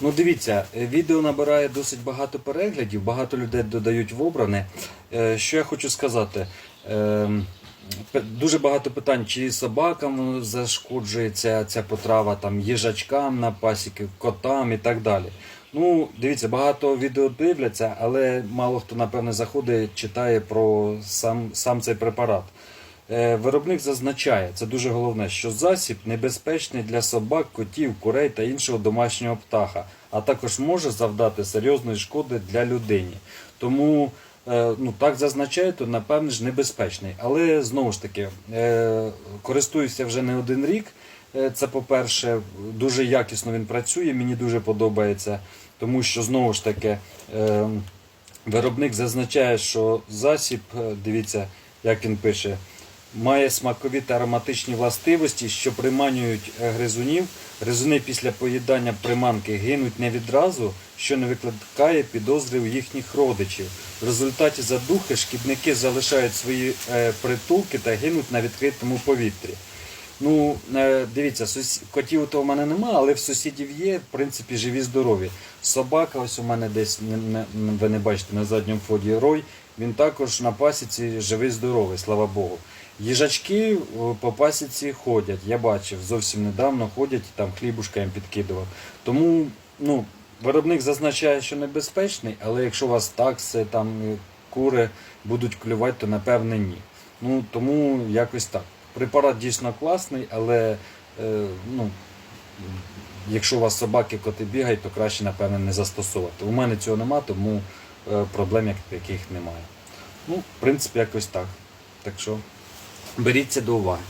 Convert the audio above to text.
Ну дивіться, е, відео набирає досить багато переглядів, багато людей додають в обране. Е, Що я хочу сказати? Ем, Дуже багато питань, чи собакам зашкоджує ця, ця потрава, там, їжачкам на пасіки, котам і так далі. Ну, дивіться, багато відео дивляться, але мало хто, напевне, заходить, читає про сам, сам цей препарат. Е, Виробник зазначає, це дуже головне, що засіб небезпечний для собак, котів, курей та іншого домашнього птаха, а також може завдати серйозної шкоди для людини. Тому е, ну, так зазначає, то напевне ж небезпечний. Але знову ж таки, е, користуюся вже не один рік. Це по-перше, дуже якісно він працює, мені дуже подобається, тому що знову ж таки. Виробник зазначає, що засіб, дивіться, як він пише, має смакові та ароматичні властивості, що приманюють е, гризунів. Гризуни після поїдання приманки гинуть не відразу, що не викликає підозри у їхніх родичів. В результаті задухи шкідники залишають свої е, притулки та гинуть на відкритому повітрі. Ну, е, дивіться, котів то в мене нема, але в сусідів є, в принципі, живі здорові. Собака, ось у мене десь, не, ви не бачите, на задньому фоді рой, він також на пасіці живий здоровий, слава Богу. Їжачки по пасіці ходять, я бачив, зовсім недавно ходять і там хлібушка їм підкидував. Тому, ну, виробник зазначає, що небезпечний, але якщо у вас такси, там е, кури будуть клювати, то напевне ні. Ну, тому якось так. Препарат дійсно класний, але е, ну, якщо у вас собаки, коти бігають, то краще, напевне, не застосовувати. У мене цього нема, тому е, проблем як таких немає. Ну, в принципі, якось так. Так що беріть це до уваги.